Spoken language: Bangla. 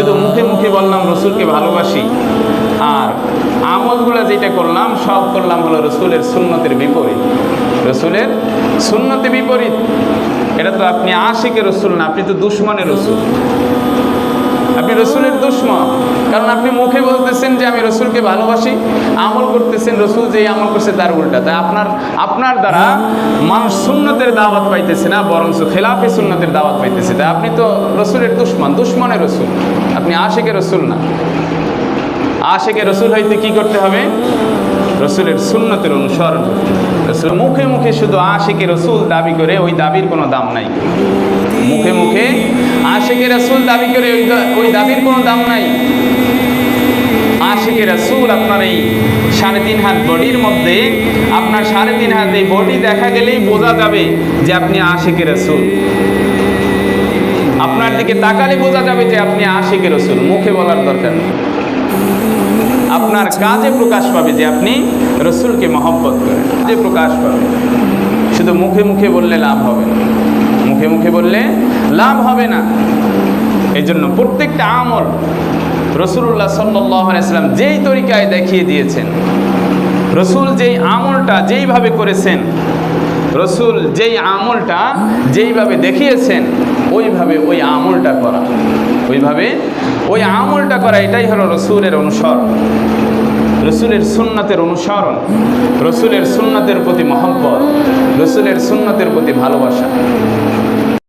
শুধু মুখে মুখে বললাম, রসুলকে ভালোবাসি। আর আমলগুলো যেটা করলাম, সব করলাম হলো রসুলের সুন্নতের বিপরীত। রসুলের সুন্নতে বিপরীত। এটা তো আপনি আশিকে রসুল না, আপনি তো দুশ্মনের রসুল। আপনি রসুলের দুশ্মন কারণ আপনি মুখে বলতেছেন যে আমি রসুলকে ভালোবাসি, আমল করতেছেন রসুল যেই আমল করছে তার উল্টা। তাই আপনার আপনার দ্বারা মানুষ সুন্নতের দাওয়াত পাইতেছে না, বরঞ্চ খেলাফি সুন্নতের দাওয়াত পাইতেছে। তাই আপনি তো রসুলের দুশ্মন দুশ্মনের রসুল। আপনি আশেকে রসুল না। আশেকে রসুল হইতে কি করতে হবে? রসুলের সুন্নতের অনুসরণ রসুল মুখে মুখে শুধু আশেকে রসুল দাবি করে, ওই দাবির কোনো দাম নাই। মুখে মুখে আশেকে রসুল দাবি করে, ওই দাবির কোনো দাম নাই। আশেকে রাসুল আপনার এই সাড়ে তিন হাত বডির মধ্যে, আপনার সাড়ে তিন হাত এই বডি দেখা গেলেই বোঝা যাবে যে আপনি আশেকে রসুল। আপনার দিকে তাকালে বোঝা যাবে যে আপনি আশেকে রসুল, মুখে বলার দরকার নেই। আপনার কাজে প্রকাশ পাবে যে আপনি রসুলকে মহব্বত করেন। কাজে প্রকাশ পাবে। শুধু মুখে মুখে বললে লাভ হবে না। মুখে মুখে বললে, লাভ হবে না। এই জন্য প্রত্যেকটা আমল রসুল্লাহ সাল্লাম যেই তরিকায় দেখিয়ে দিয়েছেন, রসুল যেই আমলটা যেইভাবে করেছেন, রসুল যেই আমলটা যেইভাবে দেখিয়েছেন, ওইভাবে ওই আমলটা করা। ওইভাবে ওই আমলটা করা, এটাই হলো রসুলের অনুসরণ। রসুলের সুন্নাতের অনুসরণ রসুলের সুন্নাতের প্রতি মহব্বত রসুলের সুন্নাতের প্রতি ভালোবাসা।